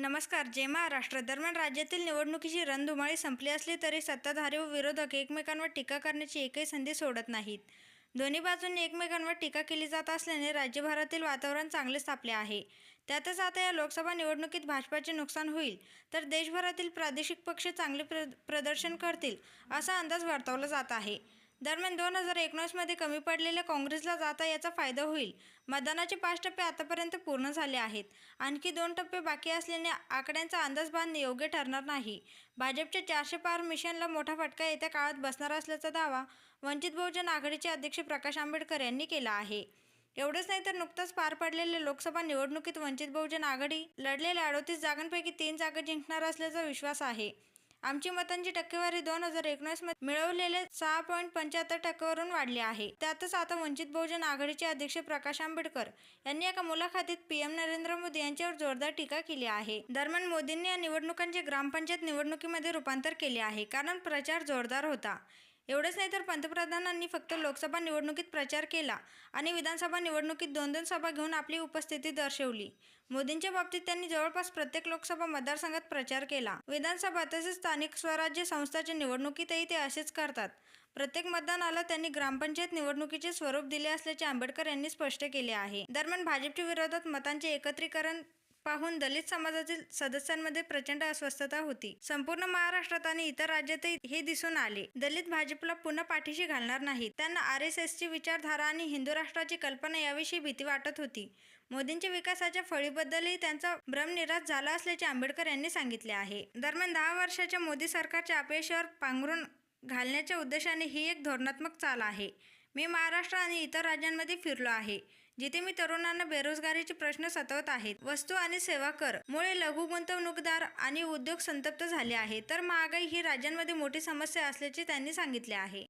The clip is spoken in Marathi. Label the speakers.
Speaker 1: नमस्कार जय महाराष्ट्र दरम्यान राज्यातील निवडणुकीची रणधुमाळी संपली असली तरी सत्ताधारी व विरोधक एकमेकांवर टीका करण्याची एकही संधी सोडत नाहीत. दोन्ही बाजूंनी एकमेकांवर टीका केली जात असल्याने राज्यभरातील वातावरण चांगले तापले आहे. त्यातच आता या लोकसभा निवडणुकीत भाजपाचे नुकसान होईल तर देशभरातील प्रादेशिक पक्ष चांगले प्र प्रदर्शन करतील असा अंदाज वर्तवला जात आहे. दरम्यान दोन हजार एकोणीसमध्ये कमी पडलेल्या काँग्रेसला जाता याचा फायदा होईल. मतदानाचे पाच टप्पे आतापर्यंत पूर्ण झाले आहेत. आणखी दोन टप्पे बाकी असल्याने आकड्यांचा अंदाज बांधणे योग्य ठरणार नाही. भाजपच्या चारशे पार मिशनला मोठा फटका येत्या काळात बसणार असल्याचा दावा वंचित बहुजन आघाडीचे अध्यक्ष प्रकाश आंबेडकर यांनी केला आहे. एवढंच नाही तर नुकताच पार पडलेल्या लोकसभा निवडणुकीत वंचित बहुजन आघाडी लढलेल्या अडोतीस जागांपैकी तीन जागा जिंकणार असल्याचा विश्वास आहे. आमची मतांची टक्केवारी दोन हजार एकोणीसमध्ये मिळवलेले सहा पॉईंट पंच्याहत्तर टक्क्यावरून वाढली आहे. त्यातच आता वंचित बहुजन आघाडीचे अध्यक्ष प्रकाश आंबेडकर यांनी एका मुलाखतीत पीएम नरेंद्र मोदी यांच्यावर जोरदार टीका केली आहे. दरम्यान मोदींनी या निवडणुकांचे ग्रामपंचायत निवडणुकीमध्ये रूपांतर केले आहे. कारण प्रचार जोरदार होता. एवढंच नाही तर पंतप्रधानांनी फक्त लोकसभा निवडणुकीत प्रचार केला आणि विधानसभा निवडणुकीत दोन दोन सभा घेऊन आपली उपस्थिती दर्शवली. मोदींच्या बाबतीत त्यांनी जवळपास प्रत्येक लोकसभा मतदारसंघात प्रचार केला. विधानसभा तसेच स्थानिक स्वराज्य संस्थाच्या निवडणुकीतही ते असेच करतात. प्रत्येक मतदानाला त्यांनी ग्रामपंचायत निवडणुकीचे स्वरूप दिले असल्याचे आंबेडकर यांनी स्पष्ट केले आहे. दरम्यान भाजपच्या विरोधात मतांचे एकत्रीकरण पाहून दलित समाजातील सदस्यांमध्ये प्रचंड अस्वस्थता होती. संपूर्ण महाराष्ट्रात आणि इतर राज्यातही हे दिसून आले. दलित भाजपला पुन्हा पाठीशी घालणार नाही त्यांना आर एस एसची विचारधारा आणि हिंदू राष्ट्राची कल्पना याविषयी भीती वाटत होती. मोदींच्या विकासाच्या फळीबद्दलही त्यांचा भ्रमनिराश झाला असल्याचे आंबेडकर यांनी सांगितले आहे. दरम्यान दहा वर्षाच्या मोदी सरकारच्या अपयशावर पांघरून घालण्याच्या उद्देशाने ही एक धोरणात्मक चाल आहे. मी महाराष्ट्र आणि इतर राज्यांमध्ये फिरलो आहे. जिथे मी तरुणांना बेरोजगारीचे प्रश्न सतवत आहेत वस्तू आणि सेवा कर. मुळे लघु गुंतवणूकदार आणि उद्योग संतप्त झाले आहे. तर महागाई ही राज्यांमध्ये मोठी समस्या असल्याचे त्यांनी सांगितले आहे.